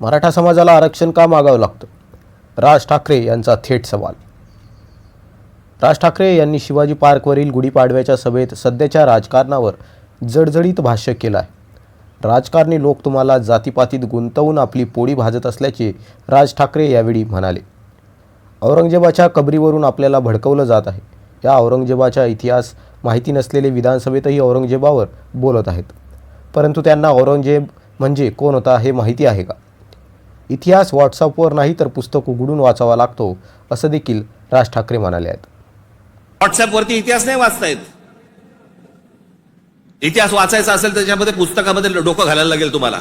मराठा समाजाला आरक्षण का मागावं लागतं? राज ठाकरे यांचा थेट सवाल. राज ठाकरे यांनी शिवाजी पार्कवरील गुढीपाडव्याच्या सभेत सध्याच्या राजकारणावर जडजडीत भाष्य केलं आहे राजकारणी लोक तुम्हाला जातीपातीत गुंतवून आपली पोळी भाजत असल्याचे राज ठाकरे यावेळी म्हणाले. औरंगजेबाच्या कबरीवरून आपल्याला भडकवलं जात आहे. या औरंगजेबाचा इतिहास माहिती नसलेले विधानसभेतही औरंगजेबावर बोलत आहेत. परंतु त्यांना औरंगजेब म्हणजे कोण होता हे माहिती आहे का? इतिहास व्हॉट्सअपवर नाही तर पुस्तक उघडून वाचावा लागतो असं देखील राज ठाकरे म्हणाले आहेत. व्हॉट्सअपवरती इतिहास नाही वाचतायत इतिहास वाचायचा असेल तर त्याच्यामध्ये पुस्तकामध्ये डोकं घालायला लागेल तुम्हाला.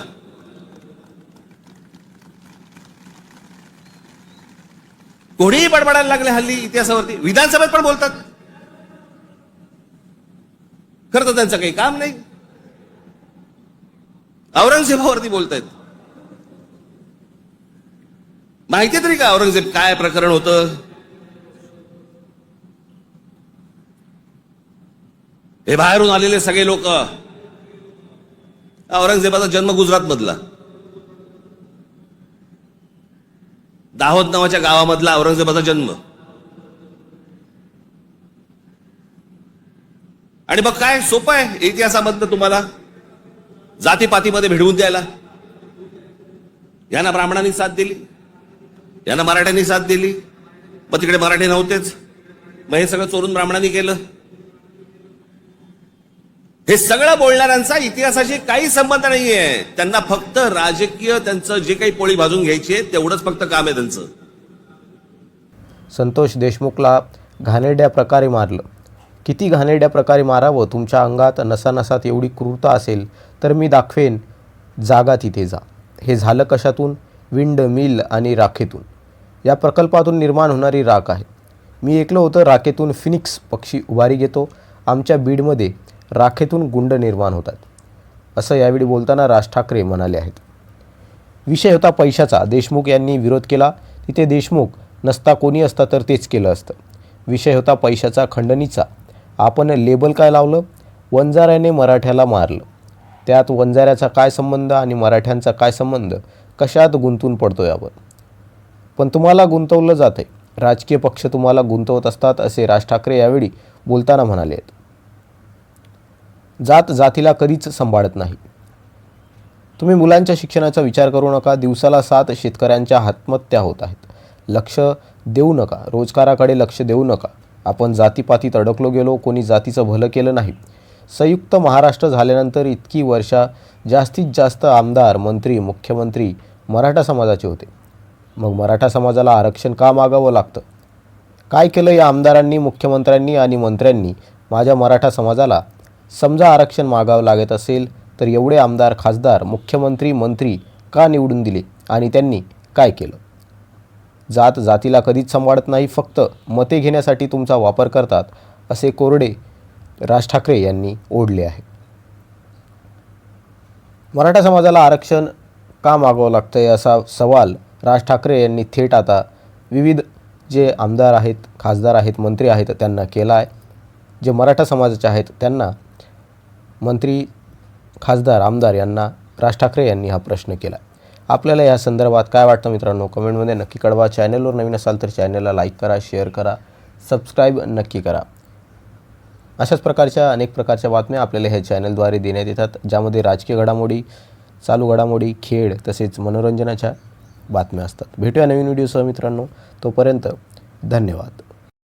कोणीही बडबडायला लागले हल्ली इतिहासावरती. विधानसभेत पण बोलतात. खरं तर त्यांचं काही काम नाही. औरंगजेबावरती बोलतायत. माहिती तरी का औरंगजेब काय प्रकरण होतं? हे बाहेरून आलेले सगळे लोक. औरंगजेबाचा जन्म गुजरात मधला. दाहोद नावाच्या गावामधला औरंगजेबाचा जन्म. आणि मग काय? सोपं आहे इतिहासामधनं तुम्हाला. जातीपातीमध्ये भिडवून द्यायला. यांना ब्राह्मणांनी साथ दिली. यांना मराठ्यांनी साथ दिली. मग तिकडे मराठी नव्हतेच. मग हे सगळं चोरून ब्राह्मणांनी केलं. हे सगळं बोलणाऱ्यांचा इतिहासाशी काही संबंध नाहीये. त्यांना फक्त राजकीय त्यांचं जे काही पोळी भाजून घ्यायची आहे तेवढंच फक्त काम आहे त्यांचं. संतोष देशमुखला घाणेरड्या प्रकारे मारलं. किती घाणेरड्या प्रकारे मारावं? तुमच्या अंगात नसानसात एवढी क्रूरता असेल तर मी दाखवेन जागा तिथे जा. हे झालं कशातून? विंड मिल आणि राखेतून. या प्रकल्पातून निर्माण होणारी राख आहे. मी ऐकलं होतं राखेतून फिनिक्स पक्षी उभारी घेतो. आमच्या बीडमध्ये राखेतून गुंड निर्माण होतात. असं यावेळी बोलताना राज ठाकरे म्हणाले आहेत. विषय होता पैशाचा. देशमुख यांनी विरोध केला. तिथे देशमुख नसता कोणी असता तर तेच केलं असतं. विषय होता पैशाचा खंडणीचा. आपण लेबल काय लावलं? वंजाऱ्याने मराठ्याला मारलं. त्यात वंजाऱ्याचा काय संबंध आणि मराठ्यांचा काय संबंध? कशात गुंतून पडतो यावर पण तुम्हाला गुंतवलं जात आहे राजकीय पक्ष तुम्हाला गुंतवत असतात असे राज ठाकरे यावेळी बोलताना म्हणाले आहेत. जात जातीला कधीच सांभाळत नाही. तुम्ही मुलांच्या शिक्षणाचा विचार करू नका दिवसाला सात शेतकऱ्यांच्या आत्महत्या होत आहेत. लक्ष देऊ नका रोजगाराकडे लक्ष देऊ नका. आपण जातीपातीत अडकलो गेलो कोणी जातीचं भलं केलं नाही. संयुक्त महाराष्ट्र झाल्यानंतर इतकी वर्षा जास्तीत जास्त आमदार मंत्री मुख्यमंत्री मराठा समाजाचे होते. मग मराठा समाजाला आरक्षण का मागावं लागतं? काय केलं या आमदारांनी मुख्यमंत्र्यांनी आणि मंत्र्यांनी? माझ्या मराठा समाजाला समजा आरक्षण मागावं लागत असेल तर एवढे आमदार खासदार मुख्यमंत्री मंत्री का निवडून दिले आणि त्यांनी काय केलं? जात जातीला कधीच सांभाळत नाही फक्त मते घेण्यासाठी तुमचा वापर करतात असे कोरडे राज ठाकरे यांनी ओढले आहे. मराठा समाजाला आरक्षण का मागावं लागतं असा सवाल राज ठाकरे यांनी थेट आता विविध जे आमदार आहेत खासदार आहेत मंत्री आहेत त्यांना केला आहे जे मराठा समाजाचे आहेत त्यांना मंत्री खासदार आमदार यांना राज ठाकरे यांनी हा प्रश्न केला आपल्याला या संदर्भात काय वाटतं मित्रांनो? कमेंटमध्ये नक्की कळवा. चॅनलवर नवीन असाल तर चॅनलला लाईक करा शेअर करा सबस्क्राईब नक्की करा. अशाच प्रकारच्या अनेक प्रकारच्या बातम्या आपल्याला ह्या चॅनलद्वारे देण्यात येतात ज्यामध्ये राजकीय घडामोडी चालू घडामोडी खेळ तसेच मनोरंजनाच्या बातम्या असतात. भेटूया नवीन व्हिडिओसह मित्रांनो. तोपर्यंत धन्यवाद.